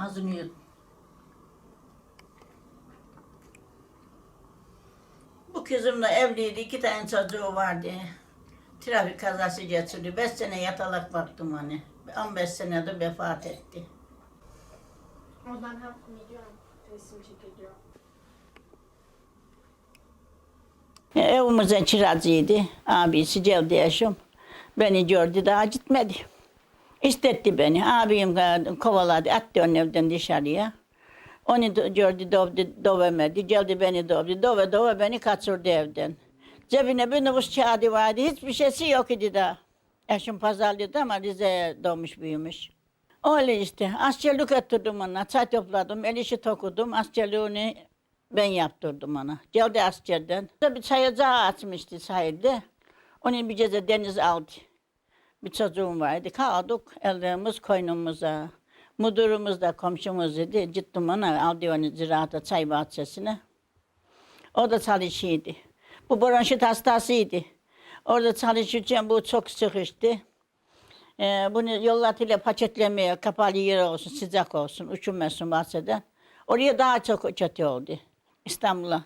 Ağzını yut. Bu kızımla evliydi. iki tane çocuğu vardı. Trafik kazası geçirdi. Beş sene yatalak baktım hani. 15 senede vefat etti. Oradan hep milyon resim çekiliyor. E, Evimizin kiracıydı. Abisi geldi yaşım. Beni gördü daha gitmedi. İstetti beni. Abim kovaladı. Attı onun evden dışarıya. Onu gördü dövdü, dövemedi. Geldi beni dövdü. Döve döve beni kaçırdı evden. Cebine bir nüfus kağıdı vardı. Hiçbir şeysi yok idi daha. Eşim pazarlıydı ama Rize'ye doğmuş büyümüş. Öyle işte. Askerlik ettirdim ona. Çay topladım. El işi tokudum. Askerliğini ben yaptırdım ona. Geldi askerden. Bir çayacağı açmıştı sahilde. Onu bir gece deniz aldı. Bir çocuğum vardı. Kaldık ellerimiz koynumuza. Müdürümüz de komşumuz idi. Gittim ona aldı onu ziraata çay bahçesine. O da çalışıyordu. Bu bronşit hastasıydı. Orada çalışırken bu çok sıkıştı. Ee, bunu yollatıyla paketlemeye kapalı yer olsun, sıcak olsun, uçurmasın bahçeden. Oraya daha çok kötü oldu. İstanbul'a.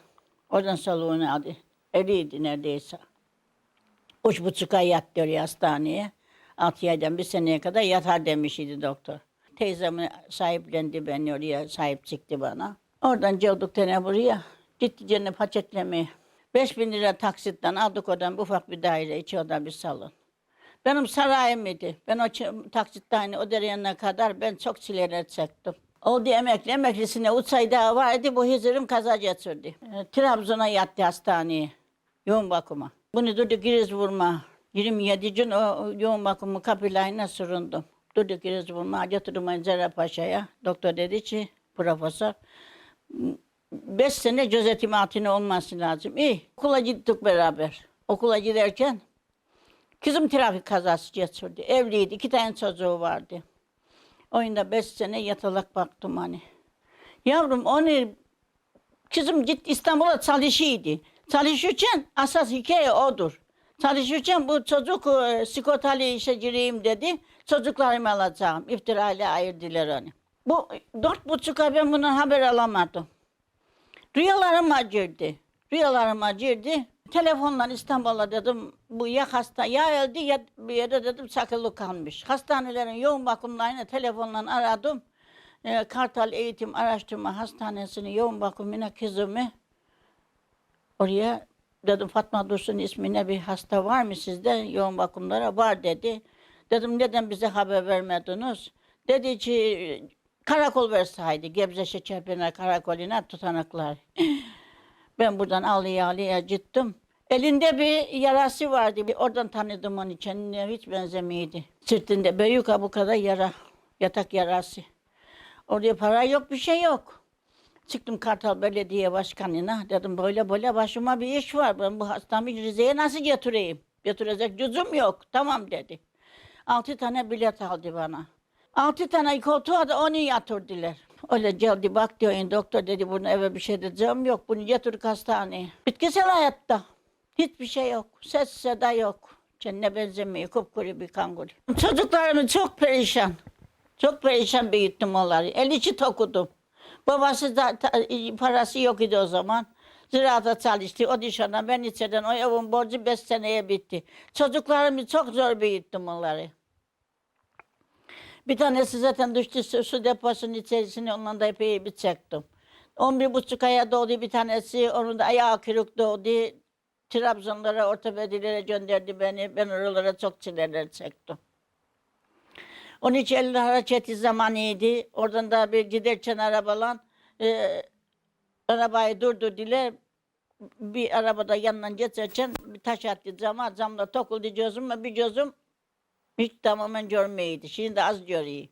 Oradan soluğunu aldı. Ölüydü neredeyse. Üç buçuk ay yattı oraya hastaneye. Altı aydan bir seneye kadar yatar demişti doktor. Teyzem sahiplendi beni oraya, sahip çıktı bana. Oradan geldik tane buraya. Gitti cennet paketlemeye. Beş bin lira taksitten aldık oradan ufak bir daire, içi oda bir salon. Benim sarayım idi. Ben o ç- taksit tane o dereyanına kadar ben çok çileler çektim. Oldu emekli, emeklisine üç ay daha vardı. Bu Hızır'ım kaza geçirdi. E, Trabzon'a yattı hastaneye. Yoğun bakıma. Bunu durdu giriz vurma. 27 gün o yoğun bakımı kapılarına süründüm. Durdu giriz vurma. Götürdüm Cerrahpaşa'ya. Doktor dedi ki, profesör, beş sene gözetim altında olması lazım. İyi, okula gittik beraber. Okula giderken Kızım trafik kazası geçirdi. Evliydi. iki tane çocuğu vardı. Oyunda beş sene yatalak baktım hani. Yavrum onu kızım git İstanbul'a çalışıyordu. Çalışırken asas hikaye odur. Çalışırken bu çocuk e, sigortalı işe gireyim dedi. Çocuklarımı alacağım. İftirayla ayırdılar onu. Bu dört buçuk ay ben bundan haber alamadım. Rüyalarıma girdi. Rüyalarıma girdi. Telefonla İstanbul'a dedim bu ya hasta ya öldü ya bir yere dedim çakılı kalmış. Hastanelerin yoğun bakımlarına telefonla aradım. Ee, Kartal Eğitim Araştırma Hastanesi'nin yoğun bakımına kızımı oraya dedim Fatma Dursun ismine bir hasta var mı sizde? Yoğun bakımlara var dedi. Dedim neden bize haber vermediniz? Dedi ki karakol verseydi Gebze Şekerpınar karakoluna tutanaklar. Ben buradan ağlıya ağlıya gittim. Elinde bir yarası vardı. Oradan tanıdım onu kendine hiç benzemiyordu. Sırtında büyük bu kadar yara. Yatak yarası. Oraya para yok bir şey yok. Çıktım Kartal Belediye Başkanı'na. Dedim böyle böyle başıma bir iş var. Ben bu hastamı Rize'ye nasıl götüreyim? Götürecek cüzüm yok. Tamam dedi. Altı tane bilet aldı bana. Altı tane koltuğa da onu yatırdılar. Öyle geldi baktı oyun doktor dedi bunu eve bir şey diyeceğim yok. Bunu götür hastaneye. Bitkisel hayatta. Hiçbir şey yok. Ses seda yok. Kendine benzemiyor. Kupkuru bir kanguru. Çocuklarımı çok perişan. Çok perişan büyüttüm onları. El içi tokudum. Babası da ta- parası yok idi o zaman. Ziraata çalıştı. O dışarıdan ben içeriden o evin borcu beş seneye bitti. Çocuklarımı çok zor büyüttüm onları. Bir tanesi zaten düştü su, su deposunun içerisine ondan da epey bir çektim. 11 buçuk aya doğdu bir tanesi. Onun da ayağı kırık doğdu. Trabzonlara, ortopedilere gönderdi beni. Ben oralara çok çileler çektim. Onun için elini hareçeti. Oradan da bir giderken arabalan e, arabayı durdu dile bir arabada yanından geçerken bir taş attı cama, camda tokuldu gözüm ve bir gözüm hiç tamamen görmeydi. Şimdi az görüyor.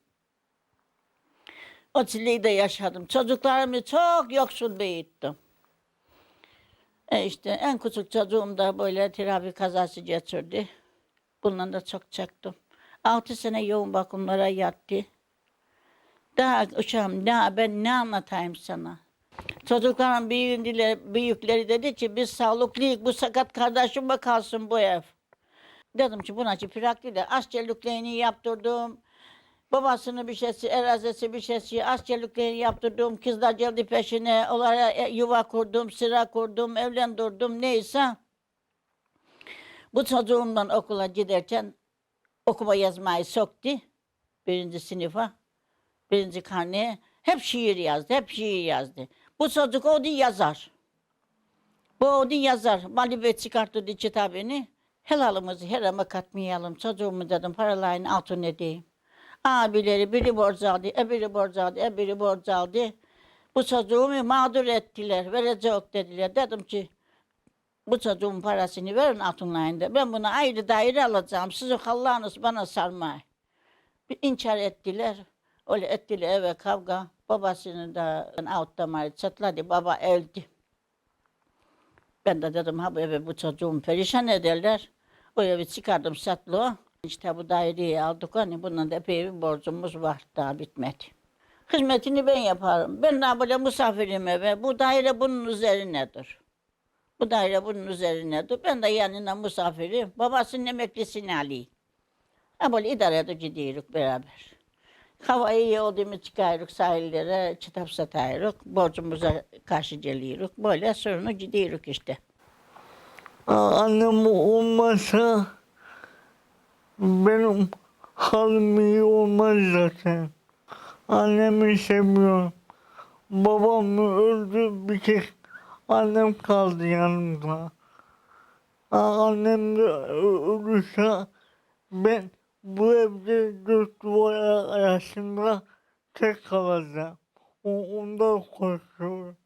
O çileyi de yaşadım. Çocuklarımı çok yoksul büyüttüm. E işte en küçük çocuğum da böyle trafik kazası geçirdi. Bundan da çok çaktım. 6 sene yoğun bakımlara yattı. Daha uçağım daha ben ne anlatayım sana. Çocukların büyüğündiler, büyükleri dedi ki biz sağlıklıyız bu sakat kardeşime kalsın bu ev. Dedim ki buna ki piraklı da askerliklerini yaptırdım. Babasını bir şeysi, erazesi bir şeysi, askerliklerini yaptırdım. Kızlar geldi peşine, onlara e, yuva kurdum, sıra kurdum, evlendirdim neyse. Bu çocuğumdan okula giderken okuma yazmayı soktu. Birinci sınıfa, birinci karneye. Hep şiir yazdı, hep şiir yazdı. Bu çocuk o değil yazar. Bu o değil yazar. Malibe çıkarttı kitabını. Helalımızı herama katmayalım. Çocuğumu dedim paralarını altın edeyim. Abileri biri borç aldı, öbürü borç aldı, öbürü borç aldı. Bu çocuğumu mağdur ettiler, verecek dediler. Dedim ki bu çocuğun parasını verin altınlayında. Ben buna ayrı daire alacağım. Sizin Allah'ınız bana sarmayın. Bir inkar ettiler. Öyle ettiler eve kavga. Babasını da out damarı çatladı. Baba öldü. Ben de dedim ha bu eve bu çocuğumu perişan ederler. O evi çıkardım satlığa. İşte bu daireyi aldık hani bunun da epey bir borcumuz var daha bitmedi. Hizmetini ben yaparım. Ben ne böyle misafirim eve. Bu daire bunun üzerinedir. Bu daire bunun üzerinedir. Ben de yanına misafirim. Babasının emeklisini alayım. Ha böyle idare edip gidiyoruz beraber. Hava iyi olduğumu çıkarıyoruz sahillere, kitap satıyoruz. Borcumuza karşı geliyoruz. Böyle sorunu gidiyoruz işte. Annem olmasa benim halim iyi olmaz zaten. Annemi seviyorum. Babam öldü bir tek annem kaldı yanımda. Aa, Annem de ölürse ben bu evde dört duvar arasında tek kalacağım. Ondan korkuyorum.